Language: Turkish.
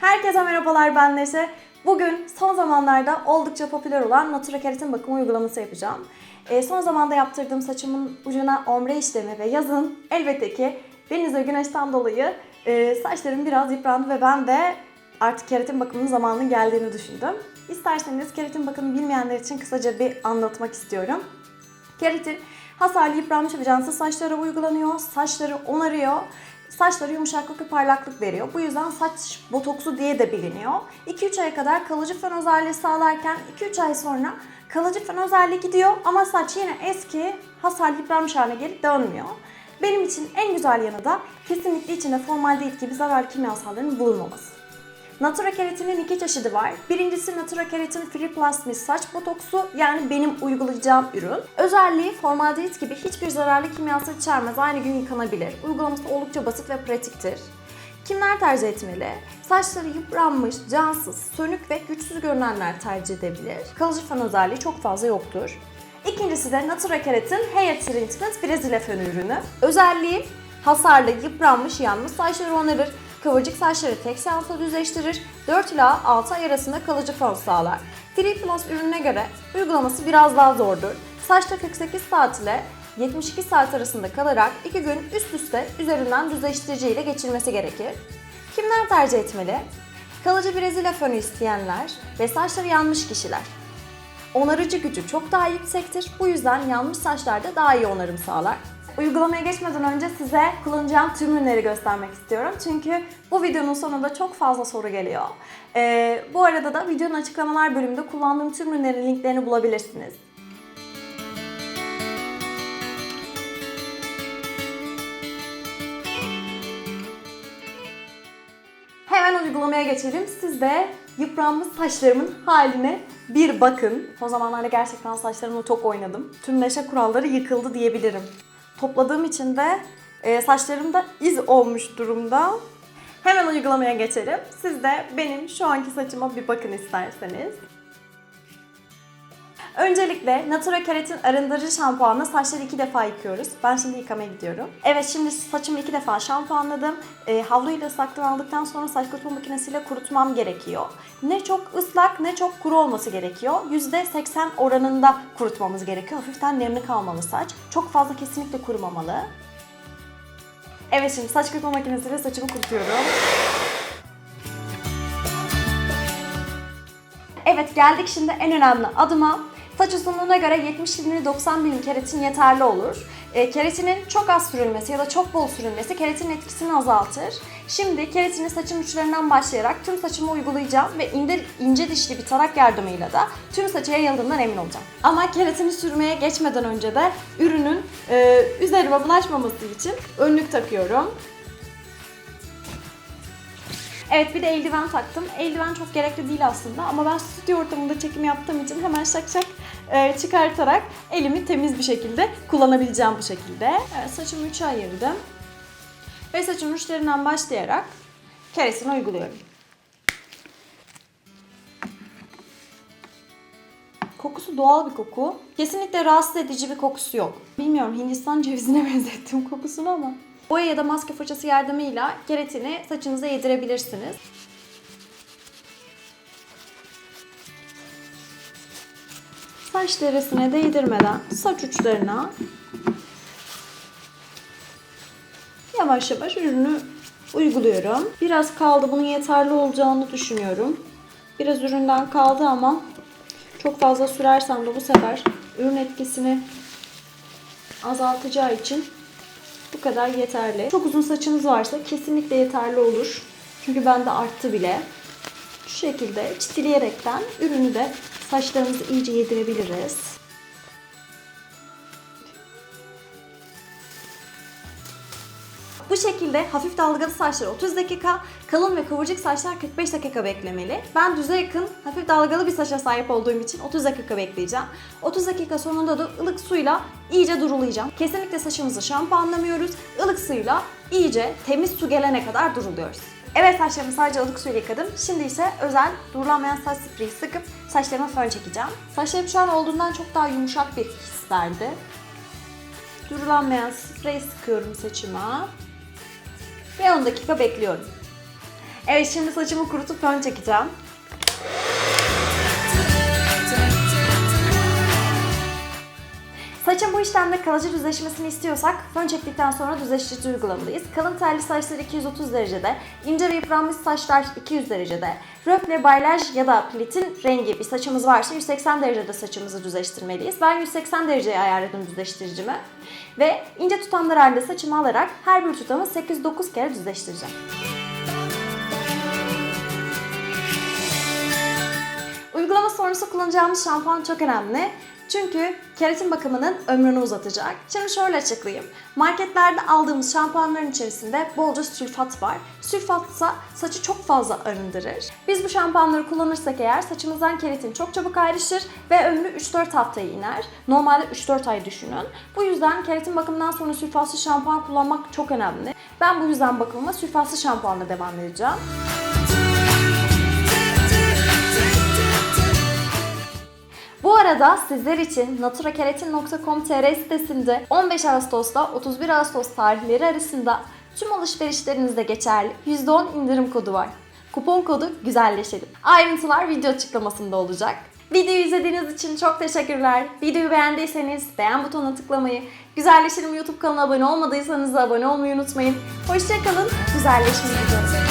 Herkese merhabalar ben Neşe. Bugün son zamanlarda oldukça popüler olan Natura Keratin bakımı uygulaması yapacağım. Ee, son zamanda yaptırdığım saçımın ucuna ombre işlemi ve yazın elbette ki deniz ve güneşten dolayı e, saçlarım biraz yıprandı ve ben de artık keratin bakımının zamanının geldiğini düşündüm. İsterseniz keratin bakımı bilmeyenler için kısaca bir anlatmak istiyorum. Keratin hasarlı yıpranmış ve cansız saçlara uygulanıyor. Saçları onarıyor. Saçlara yumuşaklık ve parlaklık veriyor. Bu yüzden saç botoksu diye de biliniyor. 2-3 aya kadar kalıcı fön özelliği sağlarken 2-3 ay sonra kalıcı fön özelliği gidiyor ama saç yine eski hasarlı yıpranmış haline gelip dönmüyor. Benim için en güzel yanı da kesinlikle içinde formaldehit gibi zararlı kimyasalların bulunmaması. Natura keratinin iki çeşidi var. Birincisi Natura keratin Free Plus Mist saç botoksu yani benim uygulayacağım ürün. Özelliği formaldehit gibi hiçbir zararlı kimyasal içermez. Aynı gün yıkanabilir. Uygulaması oldukça basit ve pratiktir. Kimler tercih etmeli? Saçları yıpranmış, cansız, sönük ve güçsüz görünenler tercih edebilir. Kalıcı fön özelliği çok fazla yoktur. İkincisi de Natura Keratin Hair Treatment Brezilya fönü ürünü. Özelliği hasarlı, yıpranmış, yanmış saçları onarır, kıvırcık saçları tek seansta düzleştirir, 4 ila 6 ay arasında kalıcı fön sağlar. Free Plus ürününe göre uygulaması biraz daha zordur. Saçta 48 saat ile 72 saat arasında kalarak 2 gün üst üste üzerinden düzleştirici ile geçirmesi gerekir. Kimler tercih etmeli? Kalıcı Brezilya fönü isteyenler ve saçları yanmış kişiler. Onarıcı gücü çok daha yüksektir. Bu yüzden yanmış saçlarda daha iyi onarım sağlar. Uygulamaya geçmeden önce size kullanacağım tüm ürünleri göstermek istiyorum. Çünkü bu videonun sonunda çok fazla soru geliyor. Ee, bu arada da videonun açıklamalar bölümünde kullandığım tüm ürünlerin linklerini bulabilirsiniz. Hemen uygulamaya geçelim. Siz de yıpranmış saçlarımın haline bir bakın. Son zamanlarda gerçekten saçlarımla çok oynadım. Tüm neşe kuralları yıkıldı diyebilirim. Topladığım için de e, saçlarımda iz olmuş durumda. Hemen uygulamaya geçelim. Siz de benim şu anki saçıma bir bakın isterseniz. Öncelikle Natura Keratin arındırıcı şampuanla saçları iki defa yıkıyoruz. Ben şimdi yıkamaya gidiyorum. Evet şimdi saçımı iki defa şampuanladım. E, havluyla ıslaktan aldıktan sonra saç kurutma makinesiyle kurutmam gerekiyor. Ne çok ıslak ne çok kuru olması gerekiyor. %80 oranında kurutmamız gerekiyor. Hafiften nemli kalmalı saç. Çok fazla kesinlikle kurumamalı. Evet şimdi saç kurutma makinesiyle saçımı kurutuyorum. Evet geldik şimdi en önemli adıma. Saç uzunluğuna göre 70-90 milim keratin yeterli olur. E, keratinin çok az sürülmesi ya da çok bol sürülmesi keratinin etkisini azaltır. Şimdi keratini saçın uçlarından başlayarak tüm saçıma uygulayacağım ve ince, ince dişli bir tarak yardımıyla da tüm saça yayıldığından emin olacağım. Ama keratini sürmeye geçmeden önce de ürünün e, üzerime bulaşmaması için önlük takıyorum. Evet bir de eldiven taktım. Eldiven çok gerekli değil aslında ama ben stüdyo ortamında çekim yaptığım için hemen şak şak e, çıkartarak elimi temiz bir şekilde kullanabileceğim bu şekilde. Evet, saçımı üçe ayırdım. Ve saçımın uçlarından başlayarak keresini uyguluyorum. Kokusu doğal bir koku. Kesinlikle rahatsız edici bir kokusu yok. Bilmiyorum Hindistan cevizine benzettim kokusunu ama. Boya ya da maske fırçası yardımıyla keratini saçınıza yedirebilirsiniz. Saç derisine değdirmeden saç uçlarına yavaş yavaş ürünü uyguluyorum. Biraz kaldı. Bunun yeterli olacağını düşünüyorum. Biraz üründen kaldı ama çok fazla sürersem de bu sefer ürün etkisini azaltacağı için bu kadar yeterli. Çok uzun saçınız varsa kesinlikle yeterli olur. Çünkü bende arttı bile. Şu şekilde çitileyerekten ürünü de saçlarımızı iyice yedirebiliriz. Bu şekilde hafif dalgalı saçlar 30 dakika, kalın ve kıvırcık saçlar 45 dakika beklemeli. Ben düze yakın, hafif dalgalı bir saça sahip olduğum için 30 dakika bekleyeceğim. 30 dakika sonunda da ılık suyla iyice durulayacağım. Kesinlikle saçımızı şampuanlamıyoruz. Ilık suyla iyice temiz su gelene kadar duruluyoruz. Evet saçlarımı sadece ılık suyla yıkadım. Şimdi ise özel durulanmayan saç spreyi sıkıp saçlarıma fön çekeceğim. Saçlarım şu an olduğundan çok daha yumuşak bir his verdi. Durulanmayan sprey sıkıyorum saçıma. Ve 10 dakika bekliyorum. Evet şimdi saçımı kurutup fön çekeceğim. Saçın bu işlemde kalıcı düzleşmesini istiyorsak fön çektikten sonra düzleştirici uygulamalıyız. Kalın telli saçlar 230 derecede, ince ve yıpranmış saçlar 200 derecede, röple, baylaj ya da plitin rengi bir saçımız varsa 180 derecede saçımızı düzleştirmeliyiz. Ben 180 dereceye ayarladım düzleştiricimi. Ve ince tutamlar halinde saçımı alarak her bir tutamı 8-9 kere düzleştireceğim. Uygulama sonrası kullanacağımız şampuan çok önemli. Çünkü keratin bakımının ömrünü uzatacak. Şimdi şöyle açıklayayım. Marketlerde aldığımız şampuanların içerisinde bolca sülfat var. Sülfat ise saçı çok fazla arındırır. Biz bu şampuanları kullanırsak eğer saçımızdan keratin çok çabuk ayrışır ve ömrü 3-4 haftaya iner. Normalde 3-4 ay düşünün. Bu yüzden keratin bakımından sonra sülfatsız şampuan kullanmak çok önemli. Ben bu yüzden bakımıma sülfatsız şampuanla devam edeceğim. Bu arada sizler için naturakeratin.com.tr sitesinde 15 Ağustos'ta 31 Ağustos tarihleri arasında tüm alışverişlerinizde geçerli %10 indirim kodu var. Kupon kodu güzelleşelim. Ayrıntılar video açıklamasında olacak. Videoyu izlediğiniz için çok teşekkürler. Videoyu beğendiyseniz beğen butonuna tıklamayı, Güzelleşelim YouTube kanalına abone olmadıysanız da abone olmayı unutmayın. Hoşçakalın, güzelleşmeyi üzere.